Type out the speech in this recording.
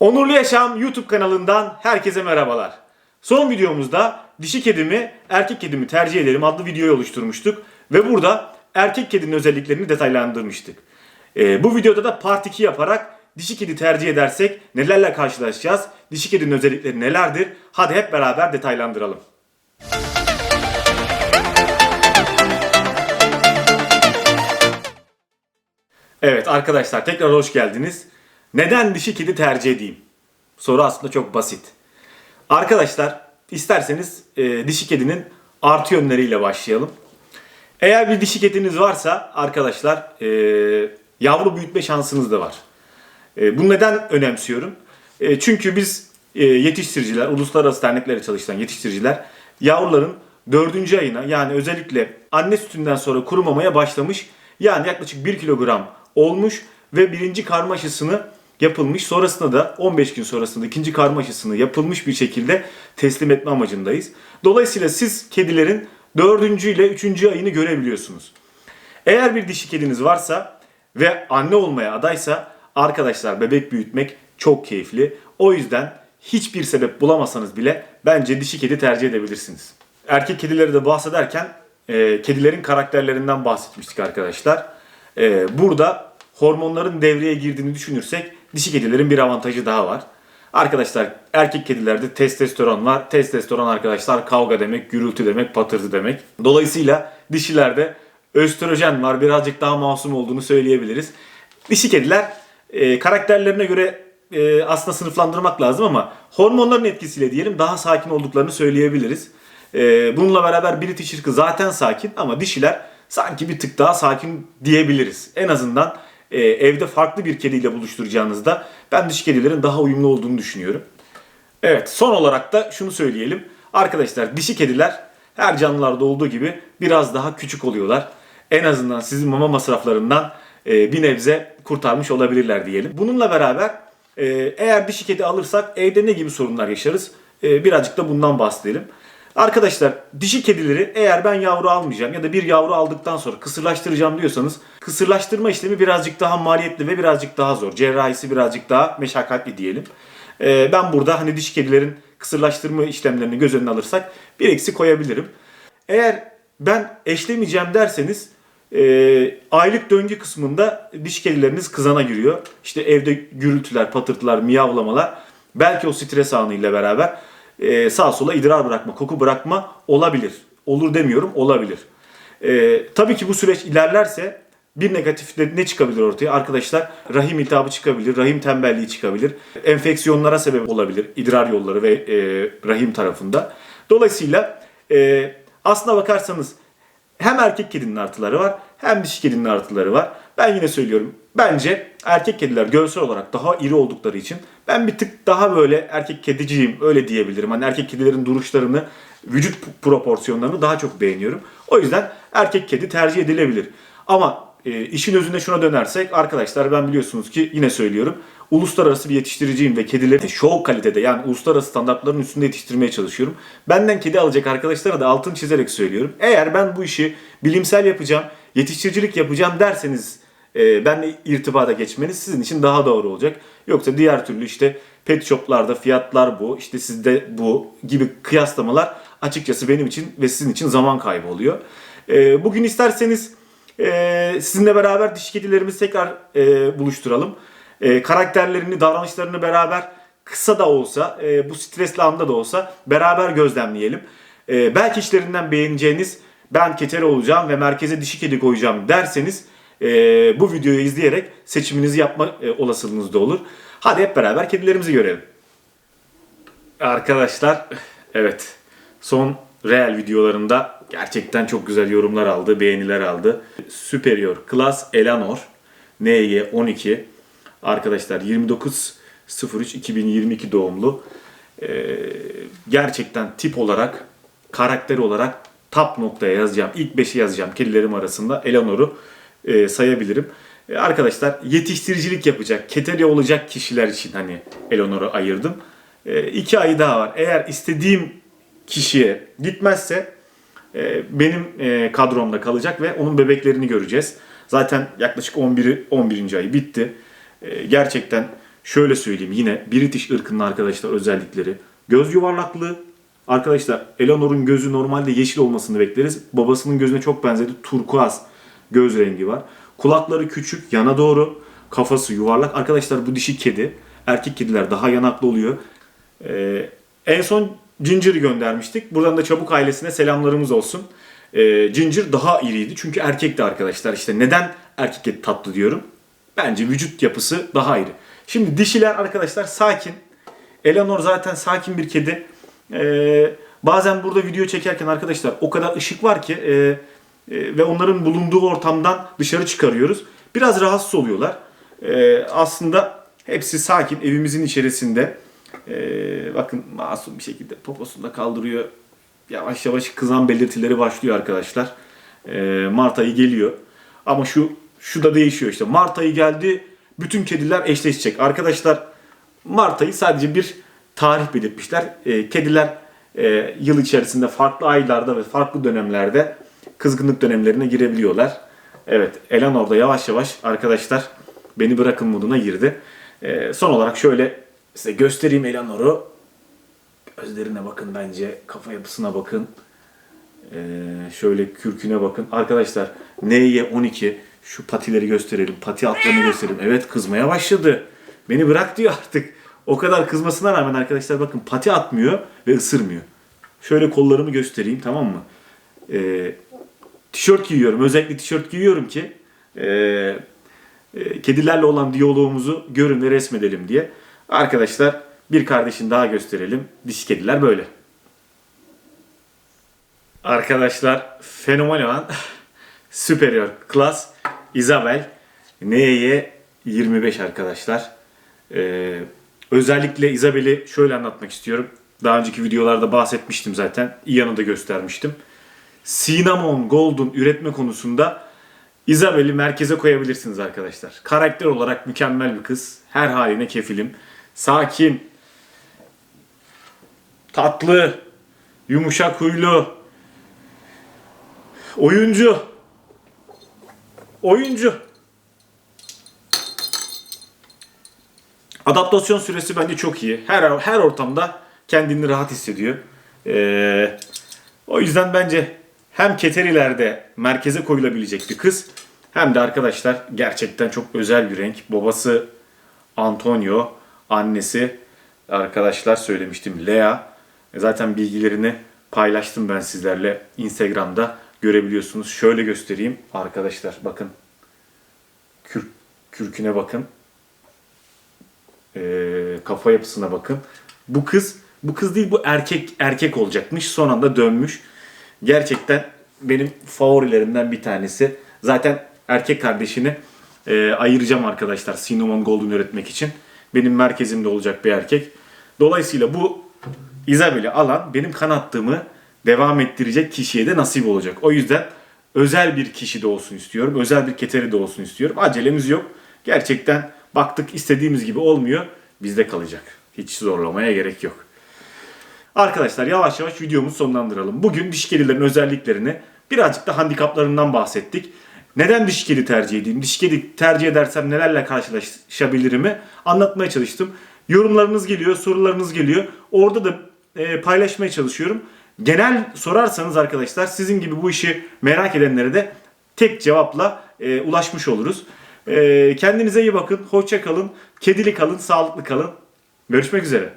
Onurlu Yaşam YouTube kanalından herkese merhabalar. Son videomuzda dişi kedimi, erkek kedimi tercih ederim adlı videoyu oluşturmuştuk. Ve burada erkek kedinin özelliklerini detaylandırmıştık. Ee, bu videoda da part 2 yaparak dişi kedi tercih edersek nelerle karşılaşacağız, dişi kedinin özellikleri nelerdir? Hadi hep beraber detaylandıralım. Evet arkadaşlar tekrar hoş geldiniz. Neden dişi kedi tercih edeyim? Soru aslında çok basit. Arkadaşlar isterseniz e, dişi kedinin artı yönleriyle başlayalım. Eğer bir dişi kediniz varsa arkadaşlar e, yavru büyütme şansınız da var. E, bunu neden önemsiyorum? E, çünkü biz e, yetiştiriciler, uluslararası derneklerle çalışan yetiştiriciler yavruların dördüncü ayına yani özellikle anne sütünden sonra kurumamaya başlamış yani yaklaşık 1 kilogram olmuş ve birinci karma aşısını yapılmış. Sonrasında da 15 gün sonrasında ikinci karma aşısını yapılmış bir şekilde teslim etme amacındayız. Dolayısıyla siz kedilerin dördüncü ile üçüncü ayını görebiliyorsunuz. Eğer bir dişi kediniz varsa ve anne olmaya adaysa arkadaşlar bebek büyütmek çok keyifli. O yüzden hiçbir sebep bulamasanız bile bence dişi kedi tercih edebilirsiniz. Erkek kedileri de bahsederken e, kedilerin karakterlerinden bahsetmiştik arkadaşlar. E, burada hormonların devreye girdiğini düşünürsek dişi kedilerin bir avantajı daha var. Arkadaşlar erkek kedilerde testosteron var. Testosteron arkadaşlar kavga demek, gürültü demek, patırtı demek. Dolayısıyla dişilerde östrojen var. Birazcık daha masum olduğunu söyleyebiliriz. Dişi kediler e, karakterlerine göre e, aslında sınıflandırmak lazım ama hormonların etkisiyle diyelim daha sakin olduklarını söyleyebiliriz. E, bununla beraber British ırkı zaten sakin ama dişiler sanki bir tık daha sakin diyebiliriz. En azından e, evde farklı bir kediyle buluşturacağınızda ben dişi kedilerin daha uyumlu olduğunu düşünüyorum. Evet son olarak da şunu söyleyelim. Arkadaşlar dişi kediler her canlılarda olduğu gibi biraz daha küçük oluyorlar. En azından sizin mama masraflarından e, bir nebze kurtarmış olabilirler diyelim. Bununla beraber e, eğer dişi kedi alırsak evde ne gibi sorunlar yaşarız? E, birazcık da bundan bahsedelim. Arkadaşlar dişi kedileri eğer ben yavru almayacağım ya da bir yavru aldıktan sonra kısırlaştıracağım diyorsanız kısırlaştırma işlemi birazcık daha maliyetli ve birazcık daha zor. Cerrahisi birazcık daha meşakkatli diyelim. Ee, ben burada hani dişi kedilerin kısırlaştırma işlemlerini göz önüne alırsak bir eksi koyabilirim. Eğer ben eşlemeyeceğim derseniz e, aylık döngü kısmında diş kedileriniz kızana giriyor. İşte evde gürültüler, patırtılar, miyavlamalar belki o stres anıyla beraber e, sağa sola idrar bırakma, koku bırakma olabilir. Olur demiyorum, olabilir. E, tabii ki bu süreç ilerlerse bir negatif de ne çıkabilir ortaya? Arkadaşlar rahim iltihabı çıkabilir, rahim tembelliği çıkabilir, enfeksiyonlara sebep olabilir idrar yolları ve e, rahim tarafında. Dolayısıyla e, aslına bakarsanız hem erkek kedinin artıları var hem dişi kedinin artıları var. Ben yine söylüyorum. Bence erkek kediler görsel olarak daha iri oldukları için ben bir tık daha böyle erkek kediciyim öyle diyebilirim. Hani erkek kedilerin duruşlarını, vücut proporsiyonlarını daha çok beğeniyorum. O yüzden erkek kedi tercih edilebilir. Ama e, işin özünde şuna dönersek arkadaşlar ben biliyorsunuz ki yine söylüyorum. Uluslararası bir yetiştiriciyim ve kedileri show kalitede yani uluslararası standartların üstünde yetiştirmeye çalışıyorum. Benden kedi alacak arkadaşlara da altın çizerek söylüyorum. Eğer ben bu işi bilimsel yapacağım, yetiştiricilik yapacağım derseniz e, benle irtibata geçmeniz sizin için daha doğru olacak. Yoksa diğer türlü işte pet shoplarda fiyatlar bu, işte sizde bu gibi kıyaslamalar açıkçası benim için ve sizin için zaman kaybı oluyor. E, bugün isterseniz e, sizinle beraber dişi kedilerimizi tekrar e, buluşturalım. E, karakterlerini, davranışlarını beraber kısa da olsa, e, bu stresli anda da olsa beraber gözlemleyelim. E, belki içlerinden beğeneceğiniz ben keteri olacağım ve merkeze dişi kedi koyacağım derseniz e, bu videoyu izleyerek seçiminizi yapma e, olasılığınız da olur. Hadi hep beraber kedilerimizi görelim. Arkadaşlar evet son real videolarında gerçekten çok güzel yorumlar aldı, beğeniler aldı. Superior Class Eleanor NY 12 arkadaşlar 29 03 2022 doğumlu. Ee, gerçekten tip olarak, karakter olarak top noktaya yazacağım. İlk 5'i yazacağım kedilerim arasında. Eleanor'u e, sayabilirim. E, arkadaşlar yetiştiricilik yapacak, keteli olacak kişiler için hani Eleanor'u ayırdım. E, iki ay daha var. Eğer istediğim kişiye gitmezse e, benim e, kadromda kalacak ve onun bebeklerini göreceğiz. Zaten yaklaşık 11 11. ayı bitti. E, gerçekten Şöyle söyleyeyim yine British ırkının arkadaşlar özellikleri. Göz yuvarlaklığı. Arkadaşlar Eleanor'un gözü normalde yeşil olmasını bekleriz. Babasının gözüne çok benzedi. Turkuaz göz rengi var. Kulakları küçük, yana doğru. Kafası yuvarlak. Arkadaşlar bu dişi kedi. Erkek kediler daha yanaklı oluyor. Ee, en son Ginger'ı göndermiştik. Buradan da Çabuk ailesine selamlarımız olsun. Ee, Ginger daha iriydi çünkü erkekti arkadaşlar. İşte neden erkek kedi tatlı diyorum? Bence vücut yapısı daha iri. Şimdi dişiler arkadaşlar sakin. Eleanor zaten sakin bir kedi. Ee, bazen burada video çekerken arkadaşlar o kadar ışık var ki e, ve onların bulunduğu ortamdan dışarı çıkarıyoruz. Biraz rahatsız oluyorlar. Ee, aslında hepsi sakin evimizin içerisinde. Ee, bakın masum bir şekilde poposunda kaldırıyor. Yavaş yavaş kızan belirtileri başlıyor arkadaşlar. Ee, Mart ayı geliyor. Ama şu şu da değişiyor işte. Mart ayı geldi. Bütün kediler eşleşecek. Arkadaşlar Mart ayı sadece bir tarih belirtmişler. Ee, kediler e, yıl içerisinde farklı aylarda ve farklı dönemlerde kızgınlık dönemlerine girebiliyorlar. Evet, Eleanor da yavaş yavaş arkadaşlar beni bırakın moduna girdi. Ee, son olarak şöyle size göstereyim Eleanor'u. Gözlerine bakın bence, kafa yapısına bakın. Ee, şöyle kürküne bakın. Arkadaşlar N'ye 12 şu patileri gösterelim. Pati altlarını gösterelim. Evet kızmaya başladı. Beni bırak diyor artık. O kadar kızmasına rağmen arkadaşlar bakın pati atmıyor ve ısırmıyor. Şöyle kollarımı göstereyim tamam mı? Ee, tişört giyiyorum. Özellikle tişört giyiyorum ki ee, e, kedilerle olan diyalogumuzu görün ve resmedelim diye. Arkadaşlar bir kardeşin daha gösterelim. Dişi kediler böyle. Arkadaşlar fenomen olan Superior Class Isabel N'ye 25 arkadaşlar. Ee, özellikle Isabel'i şöyle anlatmak istiyorum. Daha önceki videolarda bahsetmiştim zaten. Ian'ı da göstermiştim. Cinnamon Golden üretme konusunda Isabel'i merkeze koyabilirsiniz arkadaşlar. Karakter olarak mükemmel bir kız. Her haline kefilim. Sakin. Tatlı. Yumuşak huylu. Oyuncu. Oyuncu. Adaptasyon süresi bence çok iyi. Her her ortamda kendini rahat hissediyor. Ee, o yüzden bence hem keterilerde merkeze koyulabilecek bir kız hem de arkadaşlar gerçekten çok özel bir renk. Babası Antonio, annesi arkadaşlar söylemiştim Lea. Zaten bilgilerini paylaştım ben sizlerle Instagram'da görebiliyorsunuz. Şöyle göstereyim arkadaşlar bakın. Kürk, kürküne bakın. Ee, kafa yapısına bakın. Bu kız bu kız değil bu erkek erkek olacakmış. Son anda dönmüş. Gerçekten benim favorilerimden bir tanesi. Zaten erkek kardeşini e, ayıracağım arkadaşlar Cinnamon Golden üretmek için. Benim merkezimde olacak bir erkek. Dolayısıyla bu Isabel'i alan benim kanattığımı devam ettirecek kişiye de nasip olacak. O yüzden özel bir kişi de olsun istiyorum. Özel bir keteri de olsun istiyorum. Acelemiz yok. Gerçekten baktık istediğimiz gibi olmuyor. Bizde kalacak. Hiç zorlamaya gerek yok. Arkadaşlar yavaş yavaş videomuzu sonlandıralım. Bugün dişi kedilerin özelliklerini birazcık da handikaplarından bahsettik. Neden dişi kedi tercih edeyim? Dişi kedi tercih edersem nelerle karşılaşabilirimi anlatmaya çalıştım. Yorumlarınız geliyor, sorularınız geliyor. Orada da e, paylaşmaya çalışıyorum. Genel sorarsanız arkadaşlar sizin gibi bu işi merak edenlere de tek cevapla e, ulaşmış oluruz. E, kendinize iyi bakın, hoşça kalın, kedili kalın, sağlıklı kalın. Görüşmek üzere.